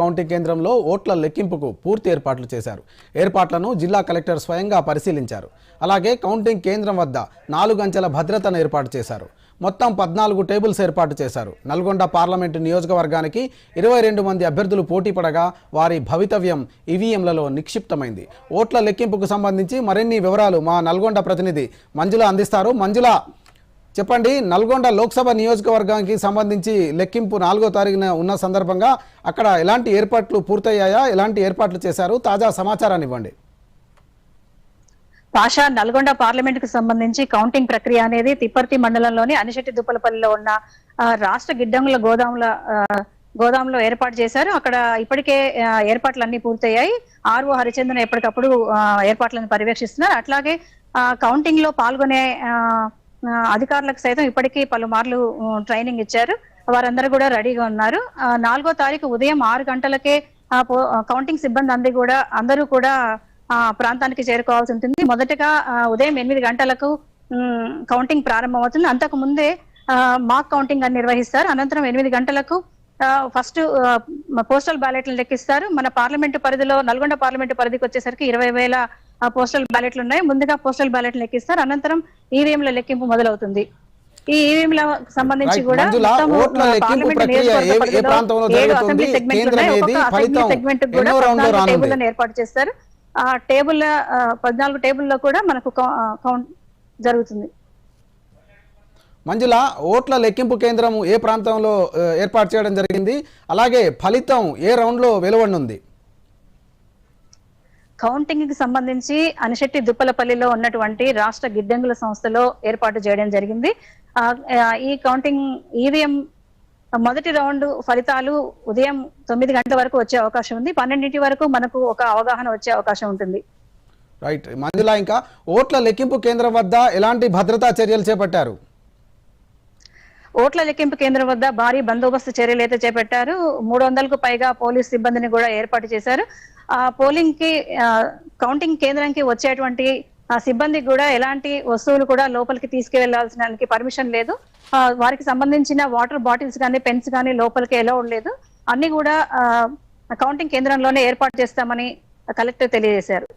Counting కేంద్రంలో ఓట్ల లెక్కింపుకు పూర్తి ఏర్పాట్లు చేశారు. ఏర్పాట్లను జిల్లా కలెక్టర్ స్వయంగా పరిశీలించారు. అలాగే కౌంటింగ్ కేంద్రం వద్ద నాలుగు అంచెల భద్రతను ఏర్పాటు చేశారు. మొత్తం పద్నాలుగు టేబుల్స్ ఏర్పాటు చేశారు. నల్గొండ పార్లమెంటు నియోజకవర్గానికి ఇరవై రెండు మంది అభ్యర్థులు పోటీ పడగా వారి భవితవ్యం ఈవీఎంలలో నిక్షిప్తమైంది. ఓట్ల లెక్కింపుకు సంబంధించి మరిన్ని వివరాలు మా నల్గొండ ప్రతినిధి మంజుల అందిస్తారు. మంజుల చెప్పండి నల్గొండ లోక్సభ నియోజకవర్గానికి సంబంధించి లెక్కింపు నాలుగో తారీఖున ఉన్న సందర్భంగా అక్కడ ఎలాంటి ఏర్పాట్లు పూర్తయ్యాయా? ఎలాంటి ఏర్పాట్లు చేశారు? తాజా సమాచారాన్ని ఇవ్వండి. పాషా నల్గొండ పార్లమెంట్కు సంబంధించి కౌంటింగ్ ప్రక్రియ అనేది తిప్పర్తి మండలంలోని అనిశెట్టి దుప్పలపల్లిలో ఉన్న రాష్ట్ర గిడ్డంగుల గోదాముల గోదాంలో ఏర్పాటు చేశారు. అక్కడ ఇప్పటికే ఏర్పాట్లు అన్ని పూర్తయ్యాయి. ఆర్ఓ హరిచంద్రన్ ఎప్పటికప్పుడు ఏర్పాట్లను పర్యవేక్షిస్తున్నారు. అట్లాగే కౌంటింగ్లో పాల్గొనే ఆ, అధికారులకు సైతం ఇప్పటికీ పలుమార్లు ట్రైనింగ్ ఇచ్చారు. వారందరూ కూడా రెడీగా ఉన్నారు. ఆ, నాలుగో తారీఖు ఉదయం ఆరు గంటలకే కౌంటింగ్ సిబ్బంది అంది కూడా అందరూ కూడా ఆ ప్రాంతానికి చేరుకోవాల్సి ఉంటుంది. మొదటగా ఉదయం ఎనిమిది గంటలకు కౌంటింగ్ ప్రారంభమవుతుంది. అంతకు ముందే మాక్ కౌంటింగ్ అని నిర్వహిస్తారు. అనంతరం ఎనిమిది గంటలకు ఆ, ఫస్ట్ పోస్టల్ బ్యాలెట్లు లెక్కిస్తారు. మన పార్లమెంటు పరిధిలో నల్గొండ పార్లమెంటు పరిధికి వచ్చేసరికి ఇరవై వేల పోస్టల్ బ్యాలెట్లు ఉన్నాయి. ముందుగా పోస్టల్ బ్యాలెట్లు లెక్కిస్తారు. అనంతరం ఈవీఎంల లెక్కింపు మొదలవుతుంది. ఈ ఈవీఎంల సంబంధించి కూడా ఆ, ఏడు? అసెంబ్లీ సెగ్మెంట్లు ఉన్నాయి. ఒక్కొక్క అసెంబ్లీ సెగ్మెంట్? టేబుల్లను ఏర్పాటు చేస్తారు. ఆ టేబుల్ ఆ, పద్నాలుగు టేబుల్లో కూడా మనకు ఆ, కౌంట్ జరుగుతుంది. మంజుల ఓట్ల లెక్కింపు కేంద్రం ఏ ప్రాంతంలో ఆ, ఏర్పాటు చేయడం జరిగింది? అలాగే ఫలితం ఏ రౌండ్లో వెలువడనుంది? కౌంటింగ్కి సంబంధించి అనిశెట్టి దుప్పలపల్లిలో ఉన్నటువంటి రాష్ట్ర గిడ్డంగుల సంస్థలో ఏర్పాటు చేయడం జరిగింది. ఈ కౌంటింగ్ ఈవీఎం మొదటి రౌండ్ ఫలితాలు ఉదయం తొమ్మిది గంటల వరకు వచ్చే అవకాశం ఉంది. పన్నెండింటి వరకు మనకు ఒక అవగాహన వచ్చే అవకాశం ఉంటుంది. రైట్. మంజుల ఇంకా ఓట్ల లెక్కింపు కేంద్రం వద్ద ఎలాంటి భద్రతా చర్యలు చేపట్టారు? ఓట్ల లెక్కింపు కేంద్రం వద్ద భారీ బందోబస్తు చర్యలు అయితే చేపట్టారు. మూడు వందలకు పైగా పోలీస్ సిబ్బందిని కూడా ఏర్పాటు చేశారు. ఆ పోలింగ్కి కౌంటింగ్ కేంద్రానికి వచ్చేటువంటి ఆ సిబ్బందికి కూడా ఎలాంటి వస్తువులు కూడా లోపలికి తీసుకువెళ్ళాల్సిన పర్మిషన్ లేదు. వారికి సంబంధించిన వాటర్ బాటిల్స్ కానీ పెన్స్ కానీ లోపలికి ఎలా లేదు. అన్ని కూడా కౌంటింగ్ కేంద్రంలోనే ఏర్పాటు చేస్తామని కలెక్టర్ తెలియజేశారు.